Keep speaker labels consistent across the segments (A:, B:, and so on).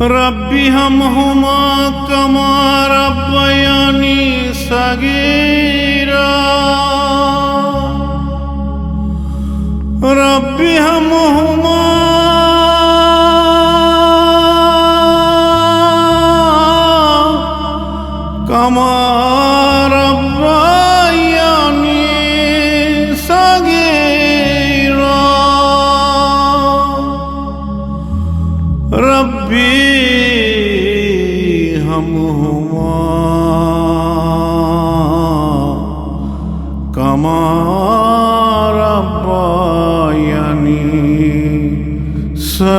A: ربي همهما كما ربياني صغيرا ربي همهما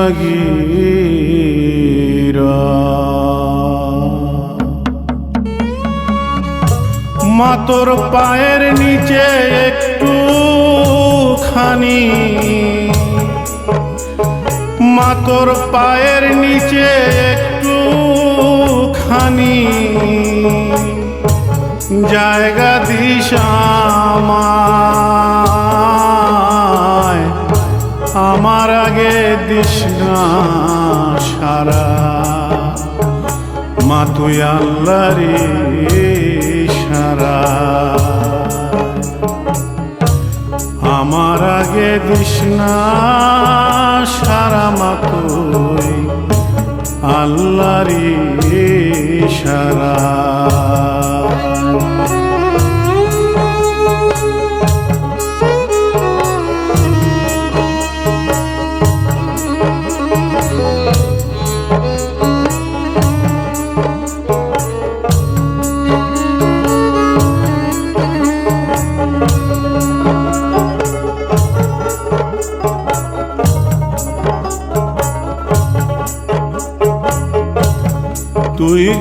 A: ভাগীরা মাতর পায়ের নিচে একটু খানি মাতর পায়ের নিচে একটু খানি জায়গা দিশা আমার। না সারা। মা তুই আল্লাহরে সারা। আমার আগে দিস সারা মা তুই আল্লাহরে সারা।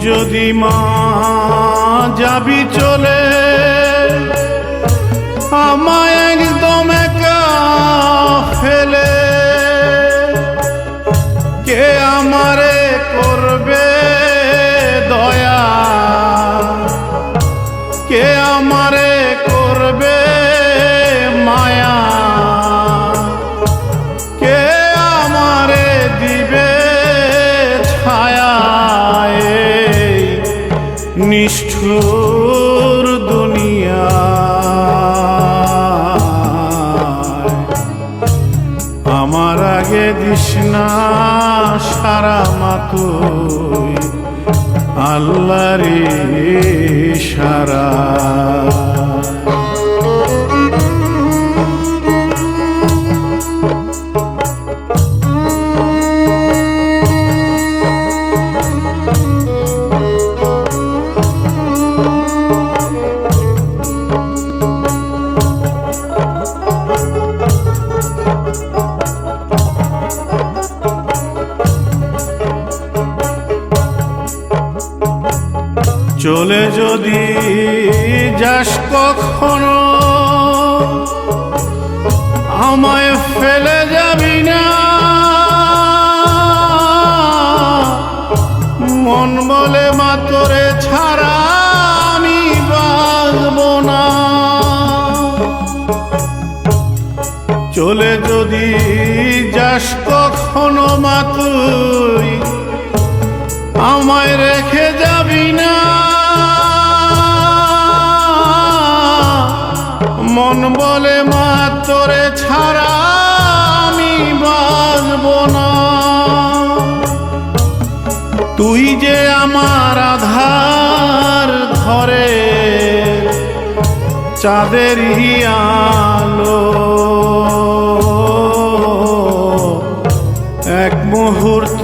A: যদি মা যাবি চলে আমায় না সারা মাতুই আল্লাহরে সারা। চলে যদি যাস কখনো, আমায় ফেলে যাবি না। মন বলে মাতরে ছাড়া আমি বাঁচব না। চলে যদি যাস কখনো, মা চাঁদের আলো। এক মুহূর্ত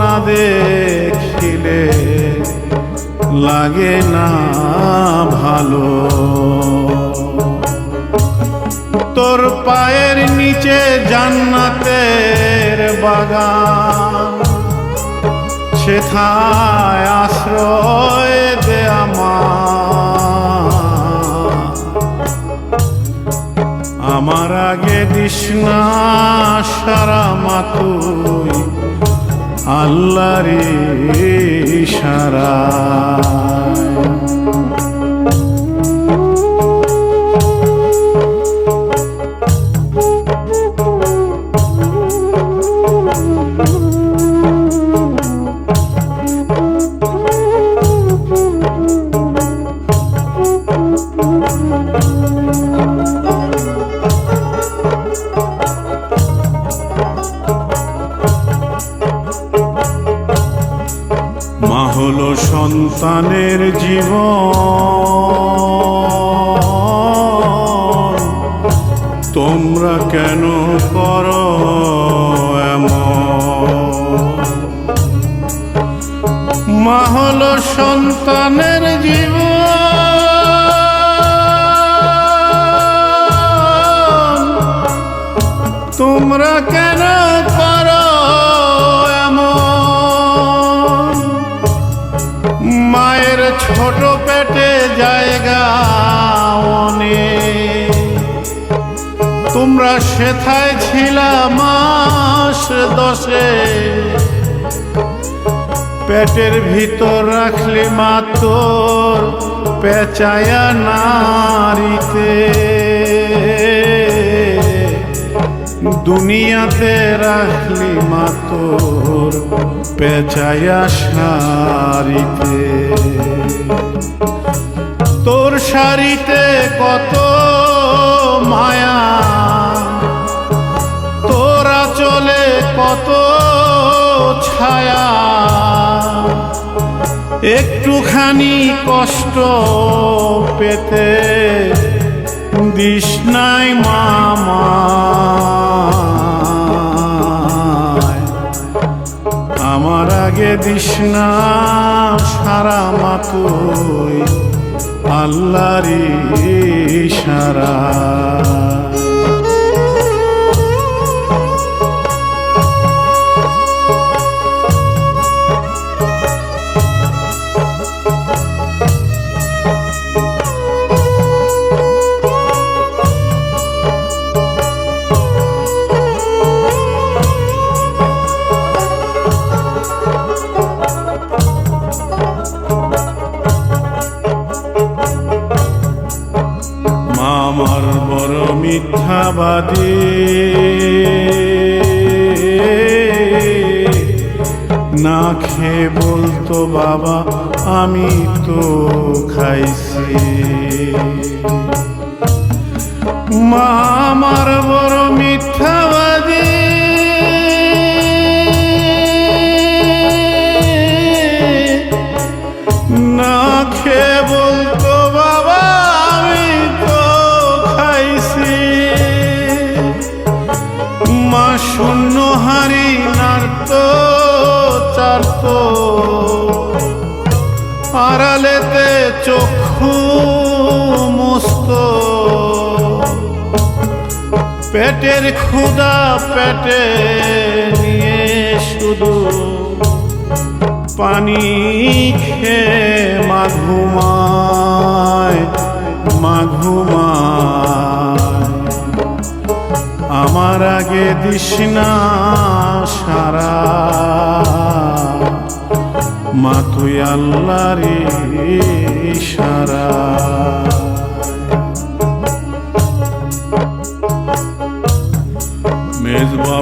A: না দেখিলে লাগে না ভালো। তোর পায়ের নিচে জান্নাতের বাগান, সেথায় আশ্রয় দে আমার। আমার আগে দিশনা সারা মাতুই আল্লাহরে সারা Música সন্তানের জীবন। তোমরা কেন কর এমন? সন্তানের ছোট পেটে জায়গা অনেক তোমরা সেথায় ছিলা মাস দশে। পেটের ভিতর রাখলে মাতর পেঁচায়া নারীতে। দুনিয়াতে রাখলি মা তোর পেঁচায়া সারিতে তোর শাড়িতে কত মায়া, তোরা চলে কত ছায়া। একটুখানি কষ্ট পেতে দিস মামা। আমার আগে দিস সারা মাতুই আল্লাহরি সারা। না খেয়ে বলতো বাবা আমি তো খাইছি। মামার বড় মিথ্যাবাদী। পেটের ক্ষুদা পেটে নিয়ে শুধু পানি খেয়ে মাঘুমায় মাঘুমায় আমার আগে দিস না সারা। মা তুই আল্লাহরে সারা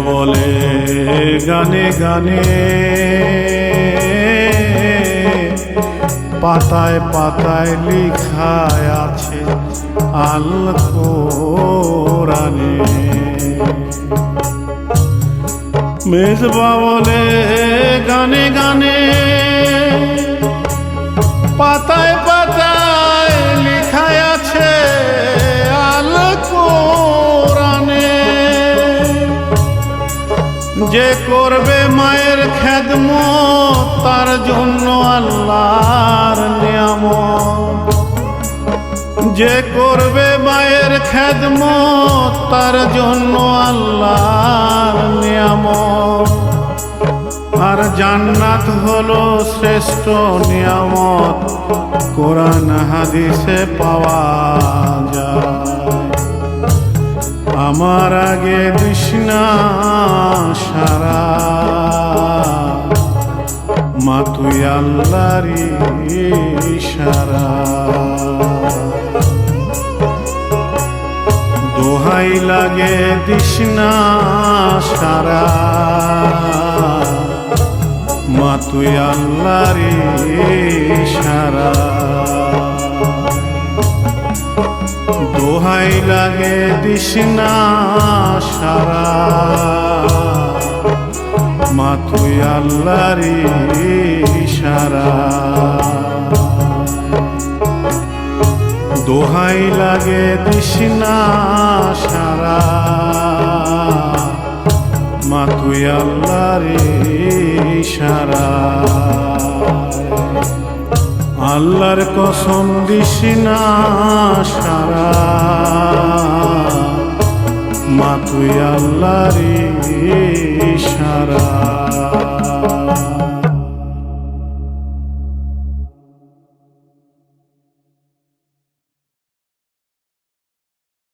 A: বলে গানে গানে। পাতায় পাতায় লিখায় আছে আল কোরআনে মেজবা বলে গানে গানে। যে করবে মায়ের খেদমত, তার জন্য আল্লাহর নিয়ামত। যে করবে মায়ের খেদমত, তার জন্য আল্লাহর নিয়ামত। আর জান্নাত হলো শ্রেষ্ঠ নিয়ামত। কোরআন হাদিসে পাওয়া যায়। আমার আগে দিসনা সারা। মা তুই আল্লাহরি সারা দোহাই লাগে দিসনা সারা। মা তুই আল্লাহরি সারা দোহাই লাগে দিসনা সারা। মা তুই আল্লাহর ইশারা। দোহাই লাগে দিশনা সারা। মা তুই আল্লাহর ইশারা। আল্লাহর কসম দিশনা সারা। মা তুই আল্লাহর ইশারা।